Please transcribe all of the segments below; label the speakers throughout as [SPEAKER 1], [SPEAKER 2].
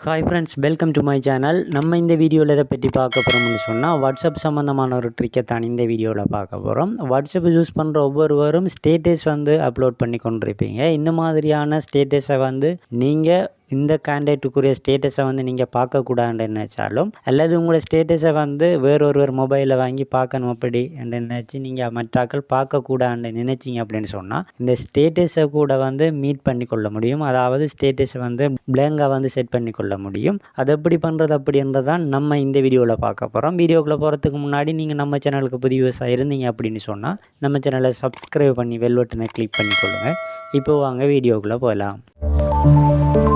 [SPEAKER 1] Hi friends welcome to my channel நம்ம இந்த வீடியோவில் எதை பற்றி பார்க்க போகிறோம்னு சொன்னால் வாட்ஸ்அப் சம்மந்தமான ஒரு ட்ரிக்கை தான் இந்த வீடியோவில் பார்க்க போகிறோம் வாட்ஸ்அப் யூஸ் பண்ணுற ஒவ்வொருவரும் ஸ்டேட்டஸ் வந்து அப்லோட் பண்ணி கொண்டிருப்பீங்க. இந்த மாதிரியான ஸ்டேட்டஸை வந்து நீங்கள் இந்த கேண்டிடேட்டுக்குரிய ஸ்டேட்டஸை வந்து நீங்கள் பார்க்கக்கூடாதுன்னு நினச்சாலும் அல்லது உங்களோட ஸ்டேட்டஸை வந்து வேறொருவர் மொபைலில் வாங்கி பார்க்கணும் அப்படி என்று நினச்சி நீங்கள் மற்றாக்கள் பார்க்கக்கூடாதுன்னு நினைச்சிங்க அப்படின்னு சொன்னால் இந்த ஸ்டேட்டஸை கூட வந்து மீட் பண்ணி கொள்ள முடியும். அதாவது ஸ்டேட்டஸை வந்து பிளேங்காக வந்து செட் பண்ணி கொள்ள முடியும். அது எப்படி பண்ணுறது அப்படின்றதான் நம்ம இந்த வீடியோவில் பார்க்க போகிறோம் வீடியோக்குள்ளே போகிறதுக்கு முன்னாடி நீங்கள் நம்ம சேனலுக்கு புதிய விவசாயம் இருந்தீங்க அப்படின்னு சொன்னால் நம்ம சேனலை சப்ஸ்கிரைப் பண்ணி வெல்வட்டனை கிளிக் பண்ணி கொள்ளுங்கள் இப்போ வாங்க வீடியோக்குள்ளே போகலாம்.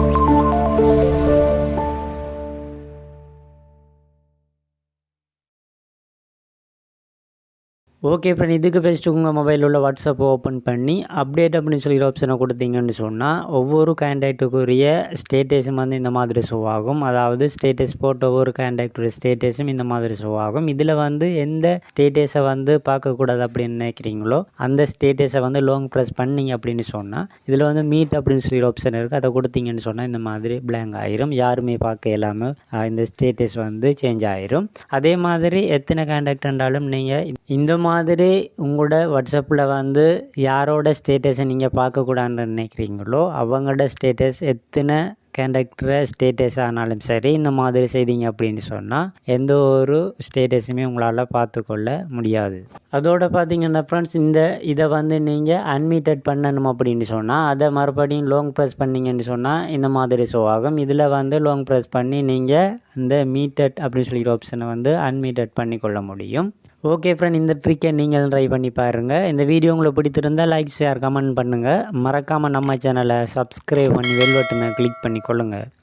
[SPEAKER 1] ஓகே ஃப்ரெண்ட் இதுக்கு பேசிட்டு உங்கள் மொபைலில் உள்ள வாட்ஸ்அப்பை ஓப்பன் பண்ணி அப்டேட் அப்படின்னு சொல்லி ஆப்ஷனை கொடுத்தீங்கன்னு சொன்னால் ஒவ்வொரு கேண்டாக்டுக்குரிய ஸ்டேட்டஸும் வந்து இந்த மாதிரி ஷோ ஆகும். அதாவது ஸ்டேட்டஸ் போட்ட ஒவ்வொரு கேண்டாக்டுடைய ஸ்டேட்டஸும் இந்த மாதிரி ஷோ ஆகும். இதில் வந்து எந்த ஸ்டேட்டஸை வந்து பார்க்கக்கூடாது அப்படின்னு நினைக்கிறீங்களோ அந்த ஸ்டேட்டஸை வந்து லாங் ப்ரெஸ் பண்ணீங்க அப்படின்னு சொன்னால் இதில் வந்து மீட் அப்படின்னு சொல்லி ஆப்ஷன் இருக்குது அதை கொடுத்தீங்கன்னு சொன்னால் இந்த மாதிரி பிளாங்க் ஆயிரும். யாருமே பார்க்க இல்லாமல் இந்த ஸ்டேட்டஸ் வந்து சேஞ்ச் ஆயிரும். அதே மாதிரி எத்தனை கேண்டாக்ட் இருந்தாலும் நீங்கள் இந்த மாதிரி மாதிரி உங்களோட வாட்ஸ்அப்பில் வந்து யாரோட ஸ்டேட்டஸை நீங்கள் பார்க்கக்கூடாதுன்னு நினைக்கிறீங்களோ அவங்களோட ஸ்டேட்டஸ் எத்தனை கேண்டக்டரை ஸ்டேட்டஸ் ஆனாலும் சரி இந்த மாதிரி செய்தீங்க அப்படின்னு சொன்னால் எந்த ஒரு ஸ்டேட்டஸுமே உங்களால் பார்த்துக்கொள்ள முடியாது. அதோட பார்த்தீங்கன்னா ஃப்ரெண்ட்ஸ் இந்த இதை வந்து நீங்கள் அன்மீட்டட் பண்ணணும் அப்படின்னு சொன்னால் அதை மறுபடியும் லாங் ப்ரெஸ் பண்ணீங்கன்னு சொன்னால் இந்த மாதிரி ஷோ ஆகும். இதில் வந்து லாங் ப்ரெஸ் பண்ணி நீங்கள் இந்த மீட்டட் அப்படின்னு சொல்லிக்கிற ஆப்ஷனை வந்து அன்மீட்டட் பண்ணிக்கொள்ள முடியும். ஓகே ஃப்ரெண்ட் இந்த ட்ரிக்கை நீங்கள் ட்ரை பண்ணி பாருங்கள் இந்த வீடியோ உங்களுக்கு பிடித்திருந்தால் லைக் ஷேர் கமெண்ட் பண்ணுங்கள் மறக்காமல் நம்ம சேனலை சப்ஸ்கிரைப் பண்ணி வெல் பட்டனை கிளிக் பண்ணி கொள்ளுங்கள்